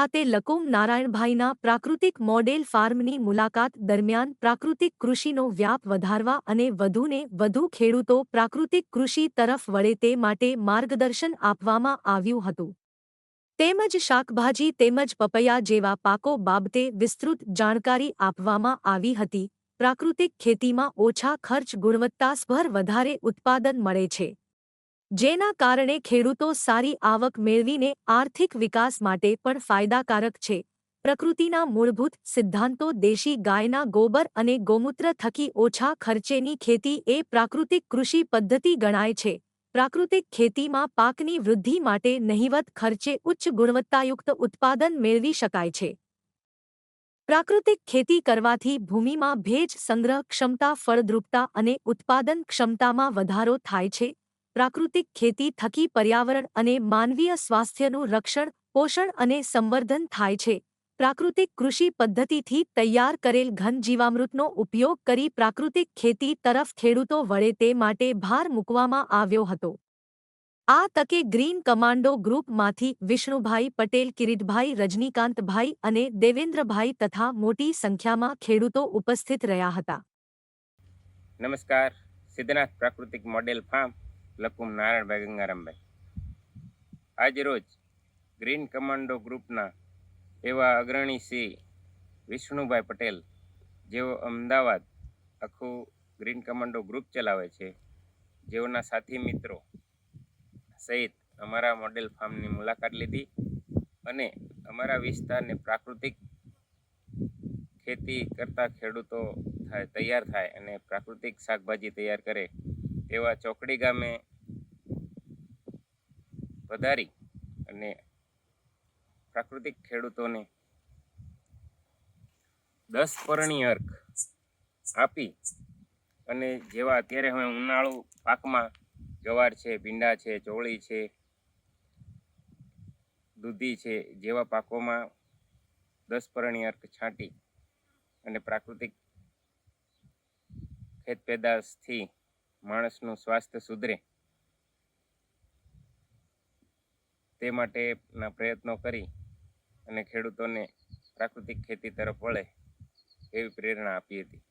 ખાતે લકુમ નારાયણભાઈના પ્રાકૃતિક મોડેલ ફાર્મની મુલાકાત દરમિયાન પ્રાકૃતિક કૃષિનો વ્યાપ વધારવા અને વધુને વધુ ખેડૂતો પ્રાકૃતિક કૃષિ તરફ વળે તે માટે માર્ગદર્શન આપવામાં આવ્યું હતું. તેમજ શાકભાજી તેમજ પપૈયા જેવા પાકો બાબતે વિસ્તૃત જાણકારી આપવામાં આવી હતી. પ્રાકૃતિક ખેતીમાં ઓછા ખર્ચ ગુણવત્તાસભર વધારે ઉત્પાદન મળે છે. જેના કારણે ખેડૂતો સારી આવક મેળવીને આર્થિક વિકાસ માટે પણ ફાયદાકારક છે. પ્રકૃતિના મૂળભૂત સિદ્ધાંતો દેશી ગાયના ગોબર અને ગોમૂત્ર થકી ઓછા ખર્ચેની ખેતી એ પ્રાકૃતિક કૃષિ પદ્ધતિ ગણાય છે. પ્રાકૃતિક ખેતીમાં પાકની વૃદ્ધિ માટે નહિવત ખર્ચે ઉચ્ચ ગુણવત્તાયુક્ત ઉત્પાદન મેળવી શકાય છે. પ્રાકૃતિક ખેતી કરવાથી ભૂમિમાં ભેજ સંગ્રહ ક્ષમતા, ફળદ્રુપતા અને ઉત્પાદન ક્ષમતામાં વધારો થાય છે. પ્રાકૃતિક ખેતી થકી પર્યાવરણ અને માનવીય સ્વાસ્થ્યનું રક્ષણ, પોષણ અને સંવર્ધન થાય છે. પ્રાકૃતિક કૃષિ પદ્ધતિથી તૈયાર કરેલ ઘન જીવામૃતનો ઉપયોગ કરી પ્રાકૃતિક ખેતી તરફ ખેડૂતો વળે તે માટે ભાર મૂકવામાં આવ્યો હતો. આ તકે ગ્રીન કમાન્ડો ગ્રુપમાંથી વિષ્ણુભાઈ પટેલ, કિરીટભાઈ રજનીકાંતભાઈ અને દેવેન્દ્રભાઈ તથા મોટી સંખ્યામાં ખેડૂતો ઉપસ્થિત રહ્યા હતા. નમસ્કાર. સિદ્ધનાથ પ્રાકૃતિક મોડેલ ફાર્મ લકુમ નારાયણભાઈ, ગંગારામભાઈ. આજ રોજ ગ્રીન કમાન્ડો ગ્રુપના એવા અગ્રણી શ્રી વિષ્ણુભાઈ પટેલ, જેઓ અમદાવાદ આખું ગ્રીન કમાન્ડો ગ્રુપ ચલાવે છે, જેઓના સાથી મિત્રો સહિત અમારા મોડેલ ફાર્મની મુલાકાત લીધી અને અમારા વિસ્તારને પ્રાકૃતિક ખેતી કરતા ખેડૂતો થાય, તૈયાર થાય અને પ્રાકૃતિક શાકભાજી તૈયાર કરે તેવા ચોકડી ગામે પધારી અને પ્રાકૃતિક ખેડૂતોને દસ પરણી અર્ક આપી અને જેવા અત્યારે હવે ઉનાળુ પાકમાં જવાર છે, ભીંડા છે, ચોળી છે, દૂધી છે, જેવા પાકોમાં દસ પરણી અર્ક છાંટી અને પ્રાકૃતિક ખેત પેદાશથી માણસનું સ્વાસ્થ્ય સુધરે. તે માટેના પ્રયત્નો કરી અને ખેડૂતોને પ્રાકૃતિક ખેતી તરફ વળે એવી પ્રેરણા આપી હતી.